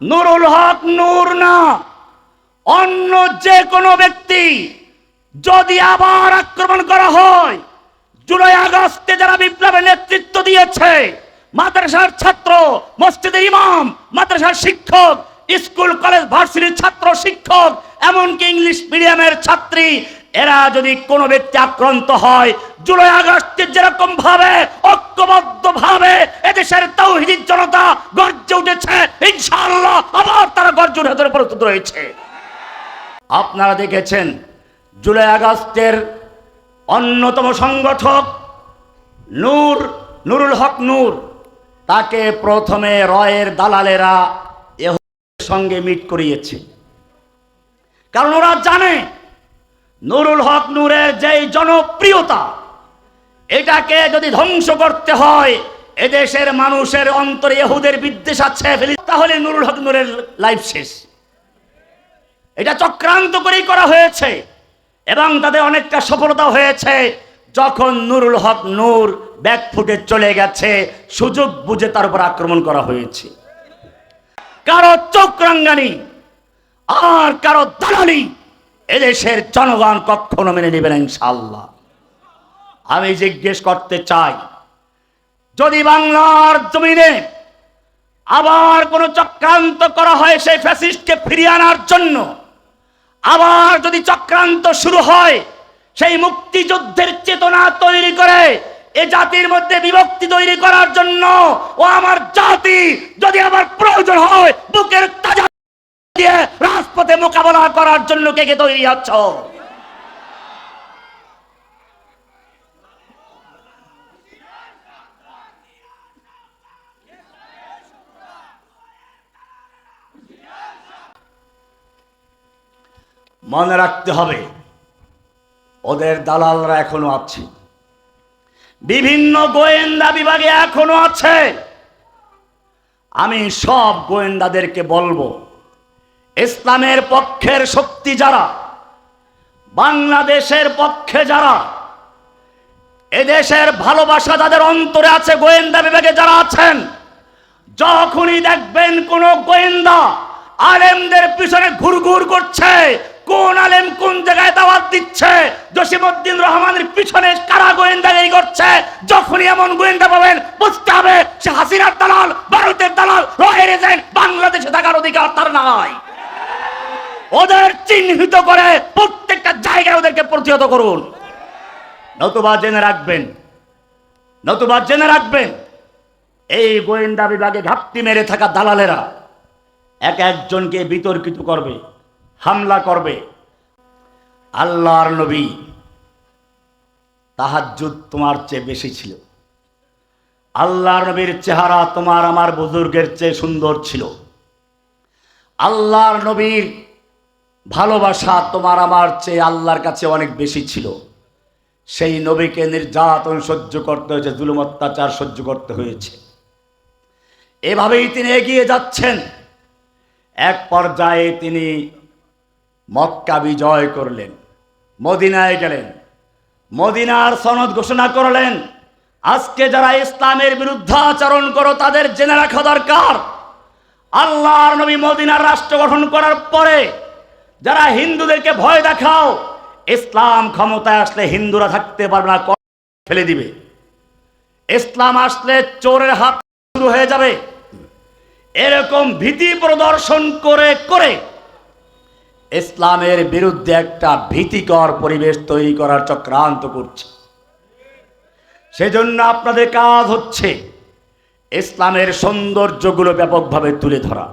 নুরুল হক নূর না। অন্য যে কোনো ব্যক্তি যদি আবার আক্রমণ করা হয়, জুলাই আগস্টে যারা বিপ্লবের নেতৃত্ব দিয়েছে, মাদ্রাসার ছাত্র, মসজিদের ইমাম, মাদ্রাসার শিক্ষক, স্কুল, কলেজ, ভার্সিটির ছাত্র, শিক্ষক, এমনকি ইংলিশ মিডিয়ামের ছাত্রী, এরা যদি কোনো ব্যক্তি আক্রান্ত হয়, জুলাই আগস্টে যেরকম গর্জে প্রস্তুত রয়েছে। আপনারা দেখেছেন, জুলাই আগস্টের অন্যতম সংগঠক নূর, নুরুল হক নূর, তাকে প্রথমে রয়ের দালালেরা এহুদের সঙ্গে মিট করিয়েছে। কারণ ওরা জানে, নুরুল হক নূরের যেই জনপ্রিয়তা, এটাকে যদি ধ্বংস করতে হয় এদেশের মানুষের অন্তরে এহুদের বিদ্বেষ আছে, ফেলি- তাহলে নুরুল হক নূরের লাইফ শেষ। এটা চক্রান্ত করেই করা হয়েছে এবং তাদের অনেকটা সফলতা হয়েছে। যখন নুরুল হক নূর ব্যাক ফুটে চলে গেছে, সুযোগ বুঝে তার উপর আক্রমণ করা হয়েছে। কারও চক্রাঙ্গানি আর কারও দালালি, এদেশের জনগণ কখনো মেনে নেবেন ইনশাল্লাহ আমি জিজ্ঞেস করতে চাই যদি বাংলার জমিনে আবার কোন চক্রান্ত করা হয় সেই ফ্যাসিস্টকে ফিরিয়ে আনার জন্য, আবার যদি চক্রান্ত শুরু হয় সেই মুক্তিযুদ্ধের চেতনা তৈরি করে, এ জাতির মধ্যে বিভক্তি তৈরি করার জন্য, ও আমার জাতি যদি আবার প্রয়োজন হয়, বুকের তাজা দিয়ে রাজপথে মোকাবেলা করার জন্য কে কে তৈরি আছ? মনে রাখতে হবে, ওদের দালালরা এখনও আছে। বিভিন্ন গোয়েন্দা বিভাগে এখনও আছে। আমি সব গোয়েন্দাদেরকে বলব, ইসলামের পক্ষের শক্তি যারা, বাংলাদেশের পক্ষে যারা, এদেশের ভালোবাসা যাদের অন্তরে আছে, গোয়েন্দা বিভাগে যারা আছেন, যখনই দেখবেন কোন গোয়েন্দা আলেমদের পিছনে ঘুরঘুর দিচ্ছে, জসিমউদ্দিন রহমানের পিছনে কারা গোয়েন্দাগিরি করছে? যখনই এমন গোয়েন্দা পাবেন, বুঝতে হবে সে হাসিনার দালাল, ভারতের দালাল, রয়ের এজেন্ট, বাংলাদেশে থাকার অধিকার তার নাই। ওদের চিহ্নিত করে প্রত্যেকটা জায়গায় ওদেরকে প্রতিহত করুন। নতুবা জেনে রাখবেন, নতুবা জেনে রাখবেন, এই গোয়েন্দা বিভাগে ঘাপটি মেরে থাকা দালালেরা এক একজনকে বিতর্কিত করবে, হামলা করবে আল্লাহর নবী, তাহাজ্জুদ তোমার চেয়ে বেশি ছিল। আল্লাহর নবীর চেহারা তোমার আমার বুজুর্গের চেয়ে সুন্দর ছিল। আল্লাহর নবীর ভালোবাসা তোমার আমার চেয়ে আল্লাহর কাছে অনেক বেশি ছিল। সেই নবীকে নির্যাতন সহ্য করতে হয়েছে, জুলুম অত্যাচার সহ্য করতে হয়েছে। এভাবেই তিনি এগিয়ে যাচ্ছেন। এক পর্যায়ে তিনি মক্কা বিজয় করলেন, মদিনায় গেলেন। মদিনার সনদ ঘোষণা করলেন, আজকে যারা ইসলামের বিরুদ্ধে আচরণ করো, তাদের জেনে রাখা দরকার। আল্লাহর নবী মদিনার রাষ্ট্র গঠন করার পরে যারা হিন্দুদেরকে ভয় দেখাও, ইসলাম ক্ষমতায় আসলে হিন্দুরা থাকতে পারবে না ফেলে দিবে। ইসলাম আসলে চোরের হাত শুরু হয়ে যাবে। এরকম ভীতি প্রদর্শন করে করে ইসলামের বিরুদ্ধে একটা ভীতিকর পরিবেশ তৈরি করার চক্রান্ত করছে। সেজন্য আপনাদের কাজ হচ্ছে ইসলামের সৌন্দর্যগুলো ব্যাপকভাবে তুলে ধরা।